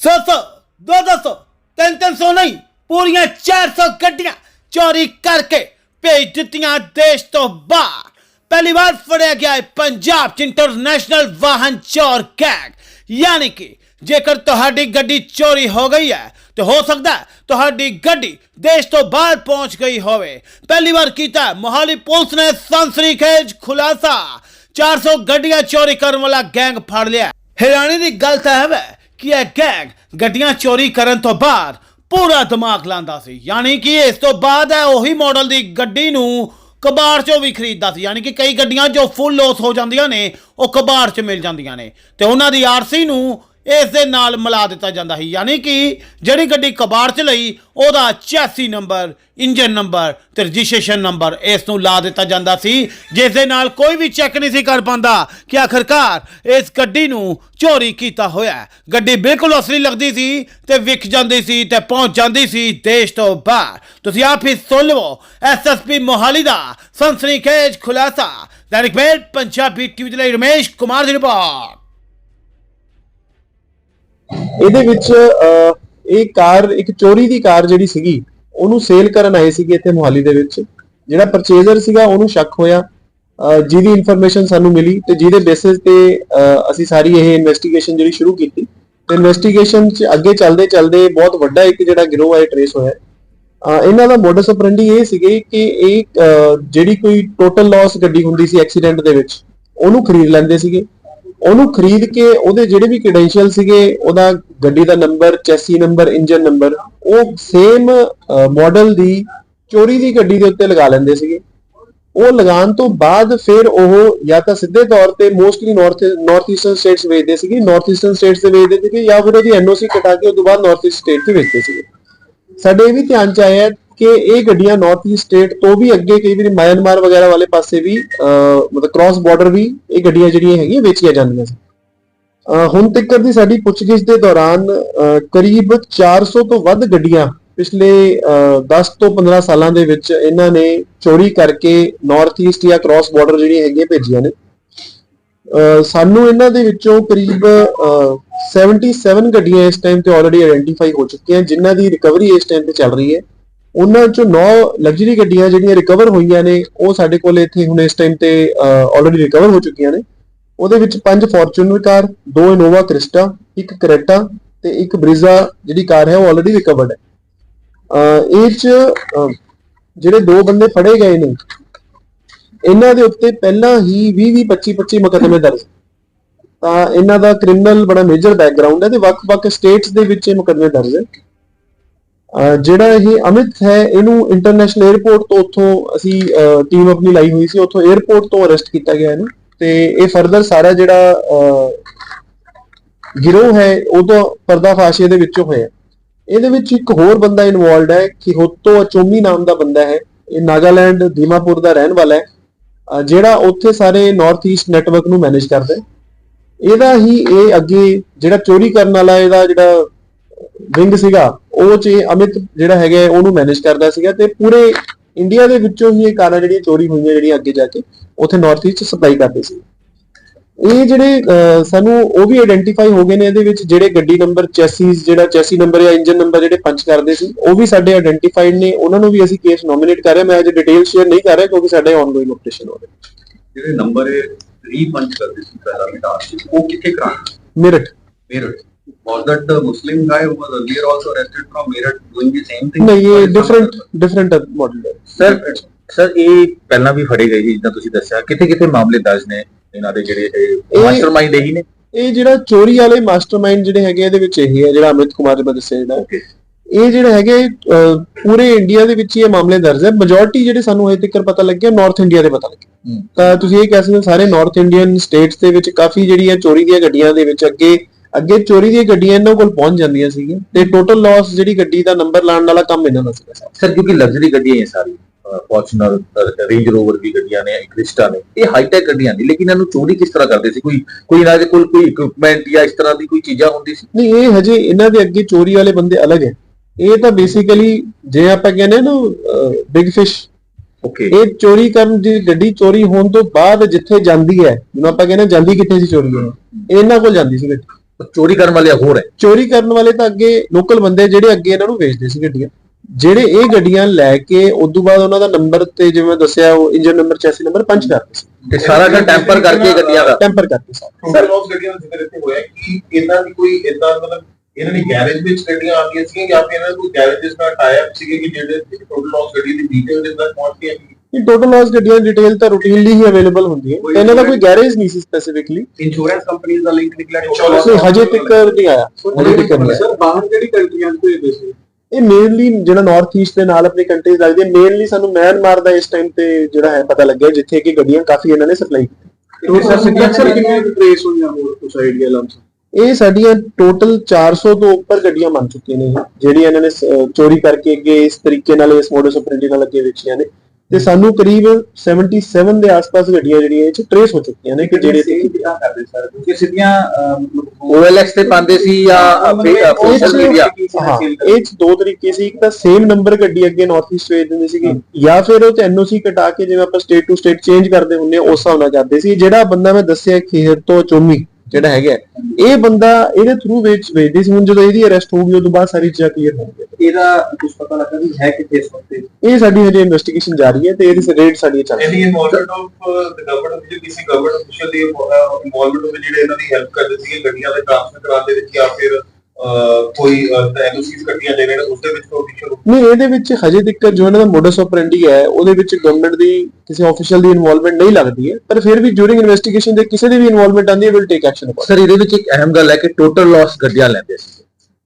ਸੌ ਸੌ ਦੋ ਦੋ ਸੌ ਤਿੰਨ ਤਿੰਨ ਸੌ ਨਹੀਂ ਪੂਰੀਆਂ 400 ਗੱਡੀਆਂ ਚੋਰੀ ਕਰਕੇ ਭੇਜ ਦਿੱਤੀਆਂ ਦੇਸ਼ ਤੋਂ ਬਾਹਰ ਪਹਿਲੀ ਵਾਰ ਫੜਿਆ ਗਿਆ ਹੈ ਪੰਜਾਬ ਚ ਇੰਟਰਨੈਸ਼ਨਲ ਵਾਹਨ ਚੋਰ ਗੈਂਗ ਯਾਨੀ ਕਿ ਜੇਕਰ ਤੁਹਾਡੀ ਗੱਡੀ ਚੋਰੀ ਹੋ ਗਈ ਹੈ ਤੇ ਹੋ ਸਕਦਾ ਹੈ ਤੁਹਾਡੀ ਗੱਡੀ ਦੇਸ਼ ਤੋਂ ਬਾਹਰ ਪਹੁੰਚ ਗਈ ਹੋਵੇ ਪਹਿਲੀ ਵਾਰ ਕੀਤਾ ਹੈ ਮੋਹਾਲੀ ਪੁਲਿਸ ਨੇ ਸਨਸਰੀਖੇਜ ਖੁਲਾਸਾ 400 ਗੱਡੀਆਂ ਚੋਰੀ ਕਰਨ ਵਾਲਾ ਗੈਂਗ ਫੜ ਲਿਆ ਹੈਰਾਨੀ ਦੀ ਗੱਲ ਤਾਂ ਹੈ ਕਿ ਇਹ ਗੈਂਗ ਗੱਡੀਆਂ ਚੋਰੀ ਕਰਨ ਤੋਂ ਬਾਅਦ ਪੂਰਾ ਦਿਮਾਗ ਲਾਂਦਾ ਸੀ। ਯਾਨੀ ਕਿ ਇਸ ਤੋਂ ਬਾਅਦ ਹੈ ਉਹੀ ਮਾਡਲ ਦੀ ਗੱਡੀ ਨੂੰ ਕਬਾੜ ਚੋਂ ਵੀ ਖਰੀਦਦਾ ਸੀ। ਯਾਨੀ ਕਿ ਕਈ ਗੱਡੀਆਂ ਜੋ ਫੁੱਲ ਲੋਸ ਹੋ ਜਾਂਦੀਆਂ ਨੇ, ਉਹ ਕਬਾੜ 'ਚ ਮਿਲ ਜਾਂਦੀਆਂ ਨੇ। ਤੇ ਉਹਨਾਂ ਦੀ ਆਰਸੀ ਨੂੰ ਇਸ ਦੇ ਨਾਲ ਮਿਲਾ ਦਿੱਤਾ ਜਾਂਦਾ ਸੀ। ਯਾਨੀ ਕਿ ਜਿਹੜੀ ਗੱਡੀ ਕਬਾੜ 'ਚ ਲਈ, ਉਹਦਾ ਚੈਸੀ ਨੰਬਰ, ਇੰਜਨ ਨੰਬਰ ਤੇ ਰਜਿਸਟ੍ਰੇਸ਼ਨ ਨੰਬਰ ਇਸ ਨੂੰ ਲਾ ਦਿੱਤਾ ਜਾਂਦਾ ਸੀ। ਜਿਸ ਦੇ ਨਾਲ ਕੋਈ ਵੀ ਚੈੱਕ ਨਹੀਂ ਸੀ ਕਰ ਪਾਉਂਦਾ ਕਿ ਆਖਰਕਾਰ ਇਸ ਗੱਡੀ ਨੂੰ ਚੋਰੀ ਕੀਤਾ ਹੋਇਆ ਗੱਡੀ ਬਿਲਕੁਲ ਅਸਲੀ ਲੱਗਦੀ ਸੀ ਤੇ ਵਿਕ ਜਾਂਦੀ ਸੀ ਤੇ ਪਹੁੰਚ ਜਾਂਦੀ ਸੀ ਦੇਸ਼ ਤੋਂ ਬਾਹਰ। ਤੁਸੀਂ ਆਪ ਹੀ ਸੁਣ ਲਵੋ ਐਸਐਸਪੀ ਮੋਹਾਲੀ ਦਾ ਸਨਸਨੀਖੇਜ ਖੁਲਾਸਾ। ਦੈਨਿਕ ਮੇਲ, ਪੰਜਾਬੀ ਟੀਵੀ ਦੇ ਲਈ ਰਮੇਸ਼ ਕੁਮਾਰ ਦੀ ਰਿਪੋਰਟ। ਇਹਦੇ ਵਿੱਚ ਇਹ ਕਾਰ, ਇੱਕ ਚੋਰੀ ਦੀ ਕਾਰ ਜਿਹੜੀ ਸੀਗੀ, ਉਹਨੂੰ ਸੇਲ ਕਰਨ ਆਏ ਸੀਗੇ ਇੱਥੇ ਮੁਹਾਲੀ ਦੇ ਵਿੱਚ। ਜਿਹੜਾ ਪਰਚੇਜ਼ਰ ਸੀਗਾ, ਉਹਨੂੰ ਸ਼ੱਕ ਹੋਇਆ। ਜਿਹਦੀ ਇਨਫੋਰਮੇਸ਼ਨ ਸਾਨੂੰ ਮਿਲੀ ਤੇ ਜਿਹਦੇ ਬੇਸਿਸ ਤੇ ਅਸੀਂ ਸਾਰੀ ਇਹ ਇਨਵੈਸਟੀਗੇਸ਼ਨ ਜਿਹੜੀ ਸ਼ੁਰੂ ਕੀਤੀ। ਤੇ ਇਨਵੈਸਟੀਗੇਸ਼ਨ 'ਚ ਅੱਗੇ ਚੱਲਦੇ ਚੱਲਦੇ ਬਹੁਤ ਵੱਡਾ ਇੱਕ ਜਿਹੜਾ ਗਿਰੋਹ ਹੈ ਟ੍ਰੇਸ ਹੋਇਆ। ਇਹਨਾਂ ਦਾ ਮੋਡਸ ਆਪਰੈਂਡੀ ਇਹ ਸੀਗੇ ਕਿ ਇਹ ਜਿਹੜੀ ਕੋਈ ਟੋਟਲ ਲਾਸ ਗੱਡੀ ਹੁੰਦੀ ਸੀ ਐਕਸੀਡੈਂਟ ਦੇ ਵਿੱਚ, ਉਹਨੂੰ ਖਰੀਦ ਲੈਂਦੇ ਸੀਗੇ। ਉਹਨੂੰ ਖਰੀਦ ਕੇ ਉਹਦੇ ਜਿਹੜੇ ਵੀ ਕ੍ਰੈਡੈਂਸ਼ੀਅਲ ਸੀਗੇ, ਉਹਦਾ ਗੱਡੀ ਦਾ number chassis number engine number ਉਹ ਸੇਮ ਮਾਡਲ ਦੀ ਚੋਰੀ ਦੀ ਗੱਡੀ ਦੇ ਉੱਤੇ ਲਗਾ ਲੈਂਦੇ ਸੀਗੇ। ਉਹ ਲਗਾਉਣ ਤੋਂ ਬਾਅਦ ਫਿਰ ਉਹ ਜਾਂ ਤਾਂ ਸਿੱਧੇ ਤੌਰ ਤੇ mostly north north eastern states ਵੇਚਦੇ ਸੀਗੇ ਨਾਰਥ ਈਸਟਰਨ ਸਟੇਟਸ ਤੇ ਵੇਚਦੇ ਸੀਗੇ ਜਾਂ ਫਿਰ ਉਹਦੀ ਐਨਓਸੀ ਕਟਾ ਕੇ ਉਸ ਤੋਂ ਬਾਅਦ ਨਾਰਥ ਈਸਟ ਸਟੇਟ ਤੇ ਵੇਚਦੇ ਸੀਗੇ। ਸਾਡੇ ਇਹ ਵੀ ਧਿਆਨ ਚ ਆਇਆ ਕਿ ਇਹ ਗੱਡੀਆਂ ਨਾਰਥ ਈਸਟ ਸਟੇਟ ਤੋਂ ਵੀ ਅੱਗੇ ਕਈ ਵਾਰੀ ਮਿਆਂਮਾਰ ਵਗੈਰਾ ਵਾਲੇ ਪਾਸੇ ਵੀ ਅਹ, ਮਤਲਬ ਕ੍ਰਾਸ ਬਾਰਡਰ ਵੀ ਇਹ ਗੱਡੀਆਂ ਜਿਹੜੀਆਂ ਹੈਗੀਆਂ ਵੇਚੀਆਂ ਜਾਂਦੀਆਂ ਸੀ। ਹੁਣ ਤੱਕ ਦੀ ਸਾਡੀ ਪੁੱਛਗਿੱਛ ਦੇ ਦੌਰਾਨ ਅਹ, ਕਰੀਬ 400 ਤੋਂ ਵੱਧ ਗੱਡੀਆਂ ਪਿਛਲੇ ਅਹ, 10 ਤੋਂ 15 ਸਾਲਾਂ ਦੇ ਵਿੱਚ ਇਹਨਾਂ ਨੇ ਚੋਰੀ ਕਰਕੇ ਨਾਰਥ ਈਸਟ ਜਾਂ ਕ੍ਰਾਸ ਬਾਰਡਰ ਜਿਹੜੀਆਂ ਹੈਗੀਆਂ ਭੇਜੀਆਂ ਨੇ। ਸਾਨੂੰ ਇਹਨਾਂ ਦੇ ਵਿੱਚੋਂ ਕਰੀਬ ਅਹ, 77 ਗੱਡੀਆਂ ਇਸ ਟਾਈਮ ਤੇ ਆਲਰੇਡੀ ਆਇਡੈਂਟੀਫਾਈ ਹੋ ਚੁੱਕੀਆਂ ਜਿਨ੍ਹਾਂ ਦੀ ਰਿਕਵਰੀ ਇਸ ਟਾਈਮ ਤੇ ਚੱਲ ਰਹੀ ਹੈ। ਉਹਨਾਂ ਚੋਂ 9 ਲਗਜ਼ਰੀ ਗੱਡੀਆਂ ਜਿਹੜੀਆਂ ਰਿਕਵਰ ਹੋਈਆਂ ਨੇ ਉਹ ਸਾਡੇ ਕੋਲ ਇੱਥੇ ਹੁਣ ਇਸ ਟਾਈਮ ਤੇ ਆਲਰੇਡੀ ਰਿਕਵਰ ਹੋ ਚੁੱਕੀਆਂ ਨੇ। ਉਹਦੇ ਵਿੱਚ ਪੰਜ ਫੋਰਚੂਨਰ ਕਾਰ, ਦੋ ਇਨੋਵਾ ਕ੍ਰਿਸਟਾ ਇੱਕ ਕਰੇਟਾ ਤੇ ਇੱਕ ਬ੍ਰਿਜ਼ਾ ਜਿਹੜੀ ਕਾਰ ਹੈ ਉਹ ਆਲਰੇਡੀ ਰਿਕਵਰਡ ਹੈ। ਇਹ ਚ ਜਿਹੜੇ ਦੋ ਬੰਦੇ ਫੜੇ ਗਏ ਨੇ, ਇਹਨਾਂ ਦੇ ਉੱਤੇ ਪਹਿਲਾਂ ਹੀ 20 20 25 25 ਮੁਕੱਦਮੇ ਦਰਜ। ਤਾਂ ਇਹਨਾਂ ਦਾ ਕ੍ਰਿਮੀਨਲ ਬੜਾ ਮੇਜਰ ਬੈਕਗ੍ਰਾਉਂਡ ਹੈ ਤੇ ਵੱਖ-ਵੱਖ ਸਟੇਟਸ ਦੇ ਵਿੱਚ ਇਹ ਮੁਕੱਦਮੇ ਦਰਜ ਹੈ। ਜਿਹੜਾ ਇਹ ਅਮਿਤ ਹੈ, ਇਹਨੂੰ ਇੰਟਰਨੈਸ਼ਨਲ 에ਅਰਪੋਰਟ ਤੋਂ ਉੱਥੋਂ ਅਸੀਂ ਟੀਮ ਆਪਣੀ ਲਾਈ ਹੋਈ ਸੀ, ਉੱਥੋਂ 에ਅਰਪੋਰਟ ਤੋਂ ਅਰੈਸਟ ਕੀਤਾ ਗਿਆ ਇਹਨੂੰ। ਤੇ ਇਹ ਫਰਦਰ ਸਾਰਾ ਜਿਹੜਾ ਅਹ, ਗਿਰੋਹ ਹੈ ਉਹ ਤੋਂ ਪਰਦਾਫਾਸ਼ ਇਹਦੇ ਵਿੱਚੋਂ ਹੋਇਆ ਇਹਦੇ ਵਿੱਚ ਇੱਕ ਹੋਰ ਬੰਦਾ ਇਨਵੋਲਡ ਹੈ ਕਿ ਹੋਤੋ ਅਚੋਮੀ ਨਾਮ ਦਾ ਬੰਦਾ ਹੈ। ਇਹ ਨਾਗਾਲੈਂਡ ਦੀਮਾਪੁਰ ਦਾ ਰਹਿਣ ਵਾਲਾ ਹੈ। ਜਿਹੜਾ ਉੱਥੇ ਸਾਰੇ ਨਾਰਥ ਈਸਟ ਨੈਟਵਰਕ ਨੂੰ ਮੈਨੇਜ ਕਰਦਾ ਹੈ। ਇਹਦਾ ਹੀ ਇਹ ਅੱਗੇ ਜਿਹੜਾ ਚੋਰੀ ਕਰਨ ਵਾਲਾ ਇਹਦਾ ਜਿਹੜਾ ਵਿੰਗ ਸੀਗਾ ਉਹ ਚ ਇਹ ਅਮਿਤ ਜਿਹੜਾ ਹੈਗਾ ਉਹਨੂੰ ਮੈਨੇਜ ਕਰਦਾ ਸੀਗਾ ਤੇ ਪੂਰੇ ਇੰਡੀਆ ਦੇ ਵਿੱਚੋਂ ਹੀ ਇਹ ਕਾਰਾਂ ਜਿਹੜੀਆਂ ਚੋਰੀ ਹੋਈਆਂ ਜਿਹੜੀਆਂ ਅੱਗੇ ਜਾ ਕੇ। ਉੱਥੇ ਨਾਰਥ ਈਸਟ ਸਪਲਾਈ ਕਰਦੇ ਸੀ। ਇਹ ਜਿਹੜੇ ਸਾਨੂੰ ਉਹ ਵੀ ਆਇਡੈਂਟੀਫਾਈ ਹੋ ਗਏ ਨੇ ਇਹਦੇ ਵਿੱਚ ਜਿਹੜੇ ਗੱਡੀ ਨੰਬਰ ਚੈਸੀਸ ਜਿਹੜਾ ਚੈਸੀ ਨੰਬਰ ਜਾਂ ਇੰਜਨ ਨੰਬਰ ਜਿਹੜੇ ਪੰਚ ਕਰਦੇ ਸੀ ਉਹ ਵੀ ਸਾਡੇ ਆਇਡੈਂਟੀਫਾਈਡ ਨੇ। ਉਹਨਾਂ ਨੂੰ ਵੀ ਅਸੀਂ ਕੇਸ ਨੋਮੀਨੇਟ ਕਰ ਰਹੇ ਮੈਂ ਅਜੇ ਡਿਟੇਲ ਸ਼ੇਅਰ ਨਹੀਂ ਕਰ ਰਿਹਾ ਕਿਉਂਕਿ ਸਾਡੇ ਆਨਗੋਇੰਗ ਆਪਰੇਸ਼ਨ ਹੋ ਰਿਹਾ ਜਿਹੜੇ ਨੰਬਰ ਰੀਪੰਚ ਕਰਦੇ ਸੀ ਪਹਿਲਾਂ ਮਿਟਾਰ ਸੀ ਉਹ ਕਿੱਥੇ ਕਰਾਂਗੇ? Meerut. Meerut. Was that the muslim guy who was earlier also arrested from meerut doing the same thing? ਇਹ some different other- different model ਹੈ। ਸਰ ਇਹ ਪਹਿਲਾਂ ਵੀ ਫੜੇ ਗਏ ਸੀ ਜਿੱਦਾਂ ਤੁਸੀਂ ਦੱਸਿਆ। ਕਿਤੇ ਕਿਤੇ ਮਾਮਲੇ ਦਰਜ ਨੇ? ਇਹਨਾਂ ਦੇ ਜਿਹੜੇ ਇਹ- ਮਾਸਟਰਮਾਈਂਡ ਇਹੀ ਨੇ? ਇਹ ਜਿਹੜਾ ਚੋਰੀ ਵਾਲੇ ਮਾਸਟਰਮਾਈਂਡ ਜਿਹੜੇ ਹੈਗੇ ਇਹਦੇ ਵਿੱਚ ਇਹ ਹੈ ਜਿਹੜਾ ਅਮਿਤ ਕੁਮਾਰ ਮੈਂ ਦੱਸਿਆ ਜਿਹੜਾ. ਇਹ ਜਿਹੜੇ ਹੈਗੇ ਪੂਰੇ ਇੰਡੀਆ ਦੇ ਵਿੱਚ ਹੀ ਇਹ ਮਾਮਲੇ ਦਰਜ ਹੈ। ਮੈਜੋਰਟੀ ਜਿਹੜੇ ਸਾਨੂੰ ਹਜੇ ਤੱਕ ਪਤਾ ਲੱਗਿਆ ਨਾਰਥ ਇੰਡੀਆ ਦੇ ਪਤਾ ਲੱਗਿਆ। ਤਾਂ ਤੁਸੀਂ ਇਹ ਕਹਿ ਸਕਦੇ ਸਾਰੇ ਨਾਰਥ ਇੰਡੀਅਨ ਸਟੇਟਸ ਦੇ ਵਿੱਚ ਕਾਫੀ ਜਿਹੜੀਆਂ ਚੋਰੀ ਦੀਆਂ ਗੱਡੀਆਂ ਦੇ ਵਿੱਚ ਅੱਗੇ ਅੱਗੇ ਚੋਰੀ ਦੀਆਂ ਗੱਡੀਆਂ ਇਹਨਾਂ ਕੋਲ ਪਹੁੰਚ ਜਾਂਦੀਆਂ ਸੀਗੀਆਂ। ਤੇ ਟੋਟਲ ਲਾਸ ਜਿਹੜੀ ਗੱਡੀ ਦਾ ਨੰਬਰ ਲਾਉਣ ਵਾਲਾ ਕੰਮ ਇਹਨਾਂ ਦਾ ਸੀਗਾ। ਸਰ ਕਿਉਂਕਿ ਲਗਜ਼ਰੀ ਗੱਡੀਆਂ ਇਹ ਸਾਰੀ ਫੋਰਚੂਨਰ ਰੇਂਜ ਰੋਵਰ ਵੀ ਗੱਡੀਆਂ ਨੇ ਕ੍ਰਿਸਟਾ ਨੇ ਇਹ ਹਾਈ ਟੈਕ ਗੱਡੀਆਂ ਨੇ ਲੇਕਿਨ ਇਹਨਾਂ ਨੂੰ ਚੋਰੀ ਕਿਸ ਤਰ੍ਹਾਂ ਕਰਦੇ ਸੀ? ਕੋਈ ਕੋਈ ਇਹਨਾਂ ਦੇ ਕੋਲ ਕੋਈ ਇਕਵਿਪਮੈਂਟ ਜਾਂ ਇਸ ਤਰ੍ਹਾਂ ਦੀ ਕੋਈ ਚੀਜ਼ਾਂ ਹੁੰਦੀ ਸੀ? ਨਹੀਂ ਇਹ ਹਜੇ ਇਹਨਾਂ ਦੇ ਅੱਗੇ ਚੋਰੀ ਵਾਲੇ ਬੰਦੇ ਅਲੱਗ ਹੈ। ਇਹ ਤਾਂ ਬੇਸਿਕਲੀ ਜੇ ਆਪਾਂ ਕਹਿੰਦੇ ਨਾ ਬਿਗ ਫਿਸ਼ ਓਕੇ ਇਹ ਚੋਰੀ ਕਰਨ ਦੀ ਗੱਡੀ ਚੋਰੀ ਹੋਣ ਤੋਂ ਬਾਅਦ ਜਿੱਥੇ ਜਾਂਦੀ ਹੈ ਜਦੋਂ ਆਪਾਂ ਕਹਿੰਦੇ ਜਾਂਦੀ ਕਿੱਥੇ ਸੀ ਚੋਰੀ ਹੋਣ? ਇਹ ਇਹਨਾਂ ਕੋਲ ਜਾਂਦੀ ਸੀ ਗੱਡੀ। ਚੋਰੀ ਕਰਨ ਵਾਲੇ ਹੋਰ ਹੈ। ਚੋਰੀ ਕਰਨ ਵਾਲੇ ਤਾਂ ਅੱਗੇ ਲੋਕਲ ਬੰਦੇ ਜਿਹੜੇ ਅੱਗੇ ਇਹਨਾਂ ਨੂੰ ਵੇਚਦੇ ਸੀ ਗੱਡੀਆਂ। ਜਿਹੜੇ ਇਹ ਗੱਡੀਆਂ ਲੈ ਕੇ ਉਸ ਤੋਂ ਬਾਅਦ ਉਹਨਾਂ ਦਾ ਨੰਬਰ ਤੇ ਜਿਵੇਂ ਦੱਸਿਆ ਉਹ engine number chassis number punch ਕਰਦੇ ਸੀ ਤੇ ਸਾਰਾ ਦਾ ਟੈਂਪਰ ਕਰਕੇ ਗੱਡੀਆਂ ਦਾ? ਟੈਂਪਰ ਕਰਦੇ ਸੀ ਟੋਟਲ ਲਾਸ ਗੱਡੀਆਂ ਦਾ ਜ਼ਿਕਰ ਇੱਥੇ ਹੋਇਆ ਕਿ ਇਹਨਾਂ ਦੀ ਕੋਈ ਇਦਾਂ ਮਤਲਬ ਇਹਨਾਂ ਦੀ ਗੈਰੇਜ ਵਿੱਚ ਗੱਡੀਆਂ ਆਉਂਦੀਆਂ ਸੀਗੀਆਂ ਜਾਂ ਫਿਰ ਇਹਨਾਂ ਕੋਈ ਗੈਰੇਜਸ ਨਾਲ ਅਪ ਸੀਗੇ ਕਿ ਜਿਹੜੇ ਟੋਟਲ ਲਾਸ ਗੱਡੀ ਦੀ ਡਿਟੇਲ ਦੇ ਅੰਦਰ ਪਹੁੰਚਦੀਆਂ ਸੀ ਇਹ ਟੋਟਲ ਲਾਸ ਗੱਡੀਆਂ ਦੀ ਡਿਟੇਲ ਤਾਂ ਰੂਟੀਨਲੀ ਹੀ ਅਵੇਲੇਬਲ ਹੁੰਦੀ ਹੈ। ਤੇ ਇਹਨਾਂ ਦਾ ਕੋਈ ਗੈਰੇਜ ਨਹੀਂ ਸੀ ਸਪੈਸੀਫਿਕਲੀ ਇੰਸ਼ੋਰੈਂਸ ਕੰਪਨੀਆਂ ਦਾ ਲਿੰਕ ਨਿਕਲਿਆ ਨਹੀਂ। ਹਜੇ ਤੱਕ ਨਹੀਂ ਆਇਆ। ਹਜੇ ਤੱਕ ਨਹੀਂ ਸਰ ਬਾਹਰ ਕਿਹੜੀ ਕੰਟਰੀਆਂ ਤੋਂ ਭੇਜਦੇ ਸੀ ਇਹ ਮੇਨਲੀ ਜਿਹੜਾ ਨਾਰਥ ਈਸਟ ਦੇ ਨਾਲ ਆਪਣੀ ਕੰਟਰੀਜ਼ ਲੱਗਦੀ ਹੈ ਮੇਨਲੀ ਸਾਨੂੰ ਮਿਆਂਮਾਰ ਦਾ ਇਸ ਟਾਈਮ ਤੇ ਜਿਹੜਾ ਹੈ ਪਤਾ ਲੱਗਿਆ ਜਿੱਥੇ ਕਿ ਗੱਡੀਆਂ ਕਾਫੀ ਇਹਨਾਂ ਨੇ ਸਪਲਾਈ ਤੇ ਸਰ ਸਿਗਨੇਚਰ ਕਿੰਨੇ ਟ੍ਰੇਸ ਹੋਈਆਂ ਹੋਰ ਕੁਝ ਆਈਡੀਆ ਲੰਸ ਇਹ ਸਾਡੀਆਂ ਟੋਟਲ 400 ਤੋਂ ਉੱਪਰ ਗੱਡੀਆਂ ਬਣ ਚੁੱਕੀਆਂ ਨੇ ਜਿਹੜੀਆਂ ਇਹਨਾਂ ਨੇ ਚੋਰੀ ਕਰਕੇ ਅੱਗੇ ਇਸ ਤਰੀਕੇ ਨਾਲ ਇਸ ਮੋਡਸ ਆਪਰੇਂਡੀ ਨਾਲ ਅੱਗੇ ਵੇਚੀਆਂ ਨੇ। ਤੇ ਸਾਨੂੰ ਕਰੀਬ 77 ਦੇ ਆਸ-ਪਾਸ ਗੱਡੀਆਂ ਜਿਹੜੀਆਂ ਇਹ ਚ ਟ੍ਰੇਸ ਹੋ ਚੁੱਕੀਆਂ ਨੇ ਕਿ ਜਿਹੜੇ ਸੇਲ ਕਿਦਾਂ ਕਰਦੇ ਸਰ? ਕਿਉਂਕਿ ਸਿੱਧੀਆਂ OLX ਤੇ ਪਾਉਂਦੇ ਸੀ ਜਾਂ ਸੋਸ਼ਲ ਮੀਡੀਆ ਹਾਂ ਇਹ ਚ ਦੋ ਤਰੀਕੇ ਸੀ। ਇੱਕ ਤਾਂ ਸੇਮ ਨੰਬਰ ਗੱਡੀ ਅੱਗੇ ਨਾਰਥ ਈਸਟ ਵੇਚ ਦਿੰਦੇ ਸੀਗੇ ਜਾਂ ਫਿਰ ਉਹ ਚ ਐਨਓਸੀ ਕਟਾ ਕੇ ਜਿਵੇਂ ਆਪਾਂ ਸਟੇਟ ਟੂ ਸਟੇਟ ਚੇਂਜ ਕਰਦੇ ਹੁੰਦੇ ਆ ਉਸ ਹਿਸਾਬ ਨਾਲ ਕਰਦੇ ਸੀ। ਜਿਹੜਾ ਬੰਦਾ ਮੈਂ ਦੱਸਿਆ ਖੇਰ ਤੋਂ ਚੋਮੀ ਜਿਹੜਾ ਹੈਗਾ ਹੈ, ਇਹ ਬੰਦਾ ਇਹਦੇ ਥਰੂ ਵੇਚ ਵੇਚਦੇ ਸੀ ਹੁਣ ਜਦੋਂ ਇਹਦੀ ਅਰੈਸਟ ਹੋ ਗਈ ਉਸ ਤੋਂ ਬਾਅਦ ਸਾਰੀ ਚੀਜ਼ਾਂ ਕਲੀਅਰ ਹੋ ਗਈਆਂ। ਇਹਦਾ ਕੁਝ ਪਤਾ ਲੱਗਾ ਵੀ ਹੈ ਕਿੱਥੇ ਇਸ ਵਕਤ ਇਹ? ਸਾਡੀ ਹਜੇ ਇਨਵੈਸਟੀਗੇਸ਼ਨ ਜਾਰੀ ਹੈ ਤੇ ਇਹਦੀ ਰੇਟ ਸਾਡੀ ਚੱਲ ਰਹੀ any involvement of the government ਵਿੱਚ ਕਿਸੇ ਗਵਰਨਮੈਂਟ ਅਫੀਸ਼ੀਅਲ ਦੀ ਇਨਵੋਲਵਮੈਂਟ ਵਿੱਚ ਜਿਹੜੇ ਇਹਨਾਂ ਦੀ ਹੈਲਪ ਕਰਦੇ ਸੀਗੇ ਗੱਡੀਆਂ ਦੇ ਟ੍ਰਾਂਸਫਰ ਕਰਾਉਣ ਦੇ ਵਿੱਚ ਜਾਂ ਫਿਰ ਕੋਈ ਐਨਓਸੀਸ ਗੱਡੀਆਂ ਦੇ ਰਹੇ ਨੇ ਉਸ ਦੇ ਵਿੱਚ ਕੋਈ ਹੈ ਨਹੀਂ ਇਹਦੇ ਵਿੱਚ ਹਜੇ ਤੱਕ ਜੋ ਇਹਨਾਂ ਦਾ ਮੋਡਸ ਆਪਰੈਂਡੀ ਹੈ ਉਹਦੇ ਵਿੱਚ ਗਵਰਨਮੈਂਟ ਦੀ ਕਿਸੇ ਆਫੀਸ਼ੀਅਲ ਦੀ ਇਨਵੋਲਵਮੈਂਟ ਨਹੀਂ ਲੱਗਦੀ ਹੈ ਪਰ ਫਿਰ ਵੀ ਡਿਊਰਿੰਗ ਇਨਵੈਸਟੀਗੇਸ਼ਨ ਦੇ ਕਿਸੇ ਦੀ ਵੀ ਇਨਵੋਲਵਮੈਂਟ ਆਂਦੀ ਹੈ will take action upon sir ਇਹਦੇ ਵਿੱਚ ਇੱਕ ਅਹਿਮ ਗੱਲ ਹੈ ਕਿ ਟੋਟਲ ਲਾਸ ਗੱਡੀਆਂ ਲੈਂਦੇ ਸੀ।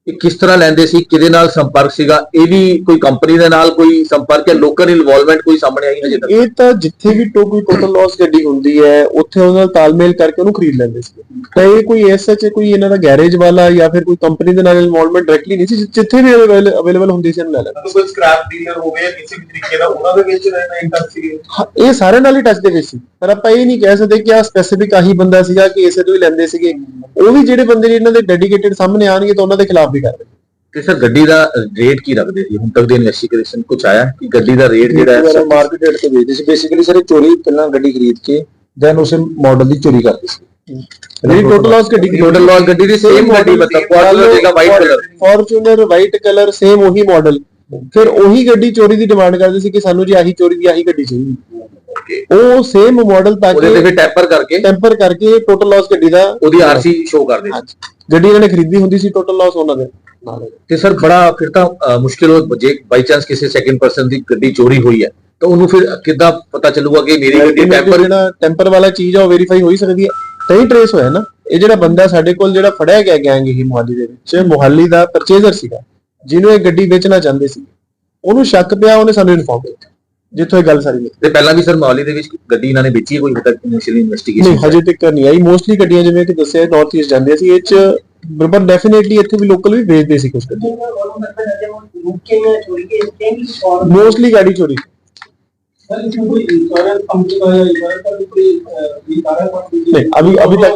ਇਹ ਕਿਸ ਤਰ੍ਹਾਂ ਲੈਂਦੇ ਸੀ ਕਿਹਦੇ ਨਾਲ ਸੰਪਰਕ ਸੀਗਾ ਇਹ ਵੀ ਕੋਈ ਕੰਪਨੀ ਦੇ ਨਾਲ ਕੋਈ ਸੰਪਰਕ ਹੈ ਲੋਕਲ ਇਨਵੋਲਵਮੈਂਟ ਕੋਈ ਸਾਹਮਣੇ ਆਈ ਹਜੇ ਤੱਕ? ਇਹ ਤਾਂ ਜਿੱਥੇ ਵੀ ਟੋ ਕੋਈ ਟੋਟਲ ਲਾਸ ਗੱਡੀ ਹੁੰਦੀ ਹੈ ਉੱਥੇ ਉਹਨਾਂ ਨਾਲ ਤਾਲਮੇਲ ਕਰਕੇ ਉਹਨੂੰ ਖਰੀਦ ਲੈਂਦੇ ਸੀ। ਤਾਂ ਇਹ ਕੋਈ ਐਸਾ ਚ ਕੋਈ ਇਹਨਾਂ ਦਾ ਗੈਰੇਜ ਵਾਲਾ ਜਾਂ ਫਿਰ ਕੋਈ ਕੰਪਨੀ ਦੇ ਨਾਲ ਇਨਵੋਲਵਮੈਂਟ ਡਾਇਰੈਕਟਲੀ ਨਹੀਂ ਸੀ ਜਿੱਥੇ ਵੀ ਅਵੇਲੇਬਲ ਹੁੰਦੀ ਸੀ ਇਹਨੂੰ ਲੈ ਲੈਂਦੇ ਕੋਈ ਸਕ੍ਰੈਪ ਡੀਲਰ ਹੋਵੇ ਜਾਂ ਕਿਸੇ ਵੀ ਤਰੀਕੇ ਦਾ ਉਹਨਾਂ ਦੇ ਵਿੱਚ ਰਹਿਣਾ ਇੰਟਰਸਟ ਹਾਂ, ਇਹ ਸਾਰੇ ਨਾਲ ਹੀ ਟੱਚ ਦੇ ਵਿੱਚ ਸੀ। ਪਰ ਆਪਾਂ ਇਹ ਨਹੀਂ ਕਹਿ ਸਕਦੇ ਕਿ ਆ ਸਪੈਸੀਫਿਕ ਆਹੀ ਬੰਦਾ ਸੀਗਾ ਕਿ ਇਸੇ ਤੋਂ ਹੀ ਲੈਂਦੇ ਸੀਗੇ। ਉਹ ਵੀ ਜਿਹੜੇ ਬੰਦੇ ਨੇ ਇਹਨਾਂ ਦੇ ਡੈਡੀਕੇਟਡ ਸਾਹਮਣੇ ਆਣਗੇ ਤਾਂ ਉਹਨਾਂ ਦੇ ਖਿਲਾਫ ਵੀ ਕਰਦੇ ਤੇ ਸਰ ਗੱਡੀ ਦਾ ਰੇਟ ਕੀ ਰੱਖਦੇ ਸੀ ਹੁਣ ਤੱਕ ਦੀ ਇਨਵੈਸਟੀਗੇਸ਼ਨ ਕੁਝ ਆਇਆ ਕਿ ਗੱਡੀ ਦਾ ਰੇਟ ਜਿਹੜਾ ਹੈ ਮਾਰਕੀਟ ਰੇਟ ਤੇ ਵੇਚਦੇ ਸੀ। ਬੇਸਿਕਲੀ ਸਾਰੇ ਚੋਰੀ ਪਹਿਲਾਂ ਗੱਡੀ ਖਰੀਦ ਕੇ ਦੈਨ ਉਸੇ ਮਾਡਲ ਦੀ ਚੋਰੀ ਕਰਦੇ ਸੀ। ਜਿਹੜੀ ਟੋਟਲ ਲਾਸ ਗੱਡੀ ਟੋਟਲ ਲਾਸ ਗੱਡੀ ਦੀ ਸੇਮ ਗੱਡੀ ਮਤਲਬ ਫਾਰਚੂਨਰ ਦਾ white colour Fortuner white colour same ਉਹੀ ਮਾਡਲ ਫਿਰ ਉਹੀ ਗੱਡੀ ਚੋਰੀ ਦੀ ਡਿਮਾਂਡ ਕਰਦੇ ਸੀ ਕਿ ਸਾਨੂੰ ਜੀ ਆਹੀ ਚੋਰੀ ਦੀ ਆਹੀ ਗੱਡੀ ਚਾਹੀਦੀ। ਉਹ ਸੇਮ ਮਾਡਲ ਤਾਂ ਉਹਦੇ ਤੇ ਕਿ ਟੈਂਪਰ ਕਰਕੇ। ਟੈਂਪਰ ਕਰਕੇ ਟੋਟਲ ਲਾਸ ਗੱਡੀ ਦਾ ਉਹਦੀ ਆਰਸੀ ਸ਼ੋ ਕਰਦੇ ਸੀ। ਗੱਡੀ ਇਹਨਾਂ ਨੇ ਖਰੀਦੀ ਹੁੰਦੀ ਸੀ ਟੋਟਲ ਲਾਸ ਉਹਨਾਂ ਦੇ ਤੇ ਸਰ ਬੜਾ ਫਿਰ ਤਾਂ ਮੁਸ਼ਕਿਲ ਹੋ ਜੇ ਬਾਈ ਚਾਂਸ ਕਿਸੇ ਸੈਕਿੰਡ ਪਰਸਨ ਦੀ ਗੱਡੀ ਚੋਰੀ ਹੋਈ ਹੈ ਤਾਂ ਉਹਨੂੰ ਫਿਰ ਕਿੱਦਾਂ ਪਤਾ ਚੱਲੂਗਾ ਕਿ ਮੇਰੀ ਗੱਡੀ ਟੈਂਪਰ ਜਿਹੜਾ ਟੈਂਪਰ ਵਾਲਾ ਚੀਜ਼ ਆ ਉਹ ਵੈਰੀਫਾਈ ਹੋ ਹੀ ਸਕਦੀ ਹੈ। ਤਾਂ ਹੀ ਟ੍ਰੇਸ ਹੋਇਆ ਨਾ। ਇਹ ਜਿਹੜਾ ਬੰਦਾ ਸਾਡੇ ਕੋਲ ਜਿਹੜਾ ਫੜਿਆ ਗਿਆ ਗੈਂਗ ਹੀ ਮੁਹਾਲੀ ਦੇ ਵਿੱਚ ਮੁਹਾਲੀ ਦਾ ਪਰਚੇਜ਼ਰ ਸੀਗਾ ਜਿਹਨੂੰ ਇਹ ਗੱਡੀ ਵੇਚਣਾ ਚਾਹੁੰਦੇ ਸੀ। ਉਹਨੂੰ ਸ਼ੱਕ ਪਿਆ ਉਹਨੇ ਸਾਨੂੰ ਇਨਫੋਰਮ ਕੀਤਾ। ਜਿੱਥੋਂ ਇਹ ਗੱਲ ਸਾਰੀ ਨਿਕਲੀ ਤੇ ਪਹਿਲਾਂ ਵੀ ਸਰ ਮੌਲੀ ਦੇ ਵਿੱਚ ਗੱਡੀ ਇਹਨਾਂ ਨੇ ਵੇਚੀ ਹੈ ਕੋਈ ਹਜੇ ਤੱਕ ਇਨੀਸ਼ੀਅਲ ਨਹੀਂ ਇਨਵੈਸਟੀਗੇਸ਼ਨ ਹਜੇ ਤੱਕ ਨਹੀਂ ਆਈ ਮੋਸਟਲੀ ਗੱਡੀਆਂ ਜਿਵੇਂ ਕਿ ਦੱਸਿਆ ਨਾਰਥ ਈਸਟ ਜਾਂਦੀਆਂ ਸੀ ਇਹ ਚ ਬਰਬਰ ਡੈਫੀਨੇਟਲੀ ਇੱਥੇ ਵੀ ਲੋਕਲ ਵੀ ਵੇਚਦੇ ਸੀ ਕੁਝ ਗੱਡੀਆਂ ਮੋਸਟਲੀ ਗਾੜੀ ਚੋਰੀ नहीं अभी अभी तक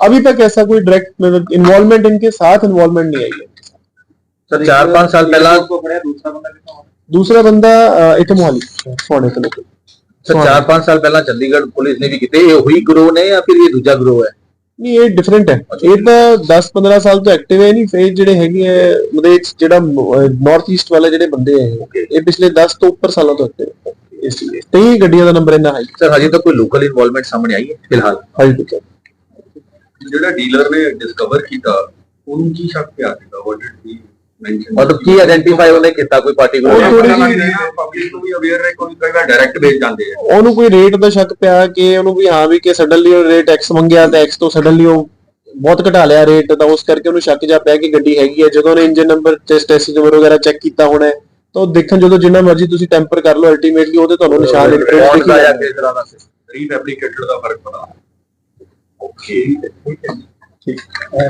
अभी तक ऐसा कोई डायरेक्ट मतलब इन्वॉल्वमेंट इनके साथ इन्वॉल्वमेंट नहीं आई है ਸਰ 4-5 ਸਾਲ ਪਹਿਲਾਂ ਦੂਸਰਾ ਬੰਦਾ ਕਿੱਥੋਂ ਦੂਸਰਾ ਬੰਦਾ ਇੱਥੇ ਮੋਹਾਲੀ ਸੋਨੇ ਤੋਂ ਲੋਕ ਸਰ ਸਾਲ ਪਹਿਲਾਂ ਚੰਡੀਗੜ੍ਹ ਪੁਲਿਸ ਨੇ ਵੀ ਕੀਤੇ ਇਹ ਉਹੀ ਗਰੋਹ ਨੇ ਜਾਂ ਫਿਰ ਇਹ ਦੂਜਾ ਗਰੋਹ ਹੈ? ਨਹੀਂ ਇਹ ਡਿਫਰੈਂਟ ਹੈ। ਇਹ ਤਾਂ 10 15 ਸਾਲ ਤੋਂ ਐਕਟਿਵ ਹੈ ਨਹੀਂ ਫੇਰ ਜਿਹੜੇ ਹੈਗੇ ਹੈ ਮਤਲਬ ਜਿਹੜਾ ਨਾਰਥ ਈਸਟ ਵਾਲੇ ਜਿਹੜੇ ਬੰਦੇ ਹੈ ਇਹ ਪਿਛਲੇ 10 ਤੋਂ ਉੱਪਰ ਸਾਲਾਂ ਤੋਂ ਐਕਟਿਵ ਹੈ। ਇਸ ਚੀਜ਼ ਤੇ ਗੱਡੀਆਂ ਦਾ ਨੰਬਰ ਇੰਨਾ ਹਾਈ ਸਰ ਹਜੇ ਤੱਕ ਕੋਈ ਲੋਕਲ ਇਨਵੋਲਵਮੈਂਟ ਸਾਹਮਣੇ ਆਈ ਹੈ ਫਿਲਹਾਲ? ਹਾਈ ਜਿਹੜਾ ਡੀਲਰ ਨੇ ਡਿਸਕਵਰ ਕੀਤਾ ਉਹਨੂੰ ਕੀ ਸ਼ੱਕ ਪਿਆ ਸੀਗਾ? ਵਾਟ ਡਿਡ ਹੀ ਮਤਲਬ ਕੀ ਆਇਡੈਂਟੀਫਾਈ ਉਹਨੇ ਕੀਤਾ ਕੋਈ ਪਾਰਟਿਕੂਲਰ ਪਬਲਿਕ ਨੂੰ ਵੀ ਅਵੇਅਰ ਰਹੇ ਕੋਈ ਕਈ ਵਾਰ ਡਾਇਰੈਕਟ ਵੇਚ ਜਾਂਦੇ ਆ ਉਹਨੂੰ ਕੋਈ ਰੇਟ ਦਾ ਸ਼ੱਕ ਪਿਆ ਕਿ ਉਹਨੂੰ ਵੀ ਹਾਂ ਵੀ ਕਿ ਸਡਨਲੀ ਉਹ ਰੇਟ ਐਕਸ ਮੰਗਿਆ ਤਾਂ ਐਕਸ ਤੋਂ ਸਡਨਲੀ ਉਹ ਬਹੁਤ ਘਟਾ ਲਿਆ ਰੇਟ ਤਾਂ ਉਸ ਕਰਕੇ ਉਹਨੂੰ ਸ਼ੱਕ ਜਾ ਪਿਆ ਕਿ ਗੱਡੀ ਹੈਗੀ ਹੈ। ਜਦੋਂ ਉਹਨੇ engine number test test number ਵਗੈਰਾ ਚੈੱਕ ਕੀਤਾ ਹੋਣਾ ਹੈ, ਤਾਂ ਉਹ ਦੇਖਣ ਜਦੋਂ ਜਿੰਨਾ ਮਰਜ਼ੀ ਤੁਸੀਂ ਟੈਂਪਰ ਕਰ ਲਓ ਅਲਟੀਮੇਟਲੀ ਉਹਦੇ ਤੁਹਾਨੂੰ ਨਿਸ਼ਾਨ ਰਿਕਾਰਡ ਦਿਖ ਦਾ ਜਾਂ ਰਿਹਾ ਕਿਸ ਤਰ੍ਹਾਂ ਦਾ ਰੀਫੈਬਰਿਕੇਟਡ ਦਾ ਫ਼ਰਕ ਪਤਾ। ਓਕੇ।